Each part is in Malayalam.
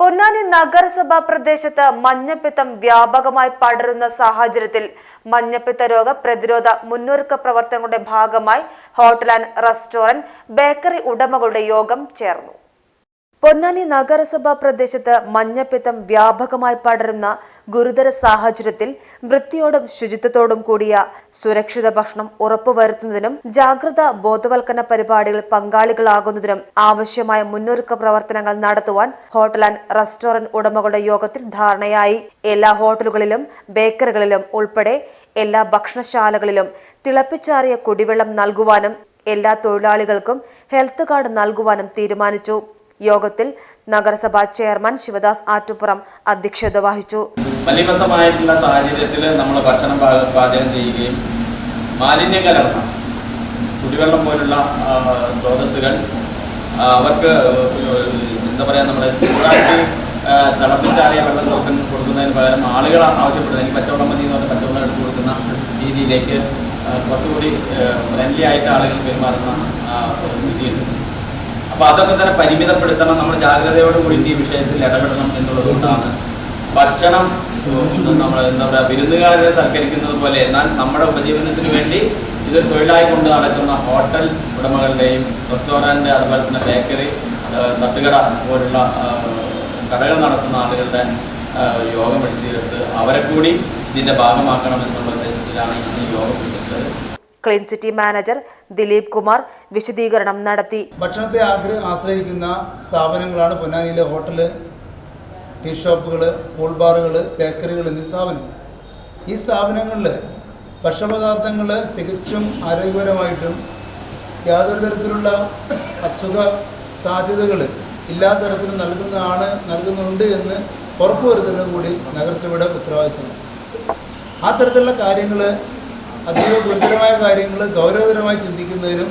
പൊന്നാനി നഗരസഭാ പ്രദേശത്ത് മഞ്ഞപ്പിത്തം വ്യാപകമായി പടരുന്ന സാഹചര്യത്തിൽ മഞ്ഞപ്പിത്ത രോഗ പ്രതിരോധ മുന്നൊരുക്ക പ്രവർത്തനങ്ങളുടെ ഭാഗമായി ഹോട്ടൽ ആൻഡ് റെസ്റ്റോറന്റ് ബേക്കറി ഉടമകളുടെ യോഗം ചേർന്നു. പൊന്നാനി നഗരസഭാ പ്രദേശത്ത് മഞ്ഞപ്പിത്തം വ്യാപകമായി പടരുന്ന ഗുരുതര സാഹചര്യത്തിൽ വൃത്തിയോടും ശുചിത്വത്തോടും കൂടിയ സുരക്ഷിത ഭക്ഷണം ഉറപ്പുവരുത്തുന്നതിനും ജാഗ്രത ബോധവൽക്കരണ പരിപാടികൾ പങ്കാളികളാകുന്നതിനും ആവശ്യമായ മുന്നൊരുക്ക പ്രവർത്തനങ്ങൾ നടത്തുവാൻ ഹോട്ടൽ ആൻഡ് റെസ്റ്റോറന്റ് ഉടമകളുടെ യോഗത്തിൽ ധാരണയായി. എല്ലാ ഹോട്ടലുകളിലും ബേക്കറികളിലും ഉൾപ്പെടെ എല്ലാ ഭക്ഷണശാലകളിലും തിളപ്പിച്ചാറിയ കുടിവെള്ളം നൽകുവാനും എല്ലാ തൊഴിലാളികൾക്കും ഹെൽത്ത് കാർഡ് നൽകുവാനും തീരുമാനിച്ചു. യോഗത്തിൽ നഗരസഭാ ചെയർമാൻ ശിവദാസ് ആറ്റുപുറം അധ്യക്ഷത വഹിച്ചു. മലിമസമായിട്ടുള്ള സാഹചര്യത്തിൽ നമ്മൾ ഭക്ഷണം പാചകം ചെയ്യുകയും മാലിന്യകലർന്ന കുടിവെള്ളം പോലുള്ള സ്രോതസ്സുകൾ അവർക്ക് എന്താ പറയുക നമ്മുടെ ചൂടാക്കി തിളപ്പിച്ചാറിയ വെള്ളം കൊടുക്കുന്ന കൊടുക്കുന്നതിന് പകരം ആളുകൾ ആവശ്യപ്പെടുന്നത് എനിക്ക് പച്ചവെള്ളം മതി എന്ന് പറഞ്ഞാൽ പച്ചവെള്ളം എടുത്ത് കൊടുക്കുന്ന രീതിയിലേക്ക് കുറച്ചുകൂടി ഫ്രണ്ട്ലി ആയിട്ട് ആളുകൾ പെരുമാറുന്ന അപ്പോൾ അതൊക്കെ തന്നെ പരിമിതപ്പെടുത്തണം. നമ്മൾ ജാഗ്രതയോട് കൂടി ഈ വിഷയത്തിൽ ഇടപെടണം എന്നുള്ളത് കൊണ്ടാണ്. ഭക്ഷണം നമ്മൾ എന്താ പറയുക വിരുന്നുകാരെ സൽക്കരിക്കുന്നത് പോലെ. എന്നാൽ നമ്മുടെ ഉപജീവനത്തിന് വേണ്ടി ഇതൊരു തൊഴിലായി കൊണ്ട് നടക്കുന്ന ഹോട്ടൽ ഉടമകളുടെയും റെസ്റ്റോറന്റ് അതുപോലെ തന്നെ ബേക്കറി തട്ടുകട പോലുള്ള കടകൾ നടത്തുന്ന ആളുകളുടെ യോഗം വിളിച്ചു ചേർത്ത് അവരെ കൂടി ഇതിന്റെ ഭാഗമാക്കണം എന്നുള്ള ഉദ്ദേശത്തിലാണ് ഈ യോഗം വിളിച്ചത്. Clean city manager Dileep Kumar വിശദീകരണം നടത്തി. ഭക്ഷണത്തെ ആശ്രയിക്കുന്ന സ്ഥാപനങ്ങളാണ് പൊന്നാനിയിലെ ഹോട്ടൽ ടീ ഷോപ്പുകൾ കൂൾ ബാറുകൾ ബേക്കറികൾ എന്നീ സ്ഥാപനങ്ങൾ. ഈ സ്ഥാപനങ്ങളിൽ ഭക്ഷണപദാർത്ഥങ്ങൾ തികച്ചും ആരോഗ്യപരമായിട്ടും യാതൊരു തരത്തിലുള്ള അസുഖ സാധ്യതകൾ ഇല്ലാത്ത തരത്തിൽ നൽകുന്നതാണ് നൽകുന്നുണ്ട് എന്ന് ഉറപ്പുവരുത്തുന്നത് കൂടി നഗരസഭയുടെ ഉത്തരവാദിത്തമാണ്. ആ തരത്തിലുള്ള കാര്യങ്ങൾ അതീവ ഗുരുതരമായ കാര്യങ്ങൾ ഗൗരവതരമായി ചിന്തിക്കുന്നതിനും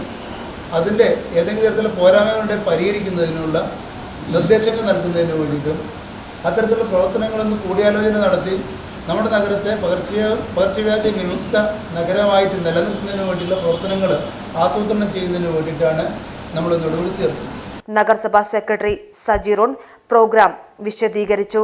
അതിന്റെ ഏതെങ്കിലും തരത്തിലുള്ള പോരായ്മകളുടെ പരിഹരിക്കുന്നതിനുള്ള നിർദ്ദേശങ്ങൾ നൽകുന്നതിന് വേണ്ടിയിട്ടും അത്തരത്തിലുള്ള പ്രവർത്തനങ്ങളൊന്ന് കൂടിയാലോചന നടത്തി നമ്മുടെ നഗരത്തെ പകർച്ച പകർച്ചവ്യാധി വിമുക്ത നഗരമായിട്ട് നിലനിർത്തുന്നതിന് വേണ്ടിയുള്ള പ്രവർത്തനങ്ങൾ ആസൂത്രണം ചെയ്യുന്നതിന് വേണ്ടിയിട്ടാണ് നമ്മൾ നടപടി ചേർക്കുന്നത്. നഗരസഭാ സെക്രട്ടറി സജിറോൺ പ്രോഗ്രാം വിശദീകരിച്ചു.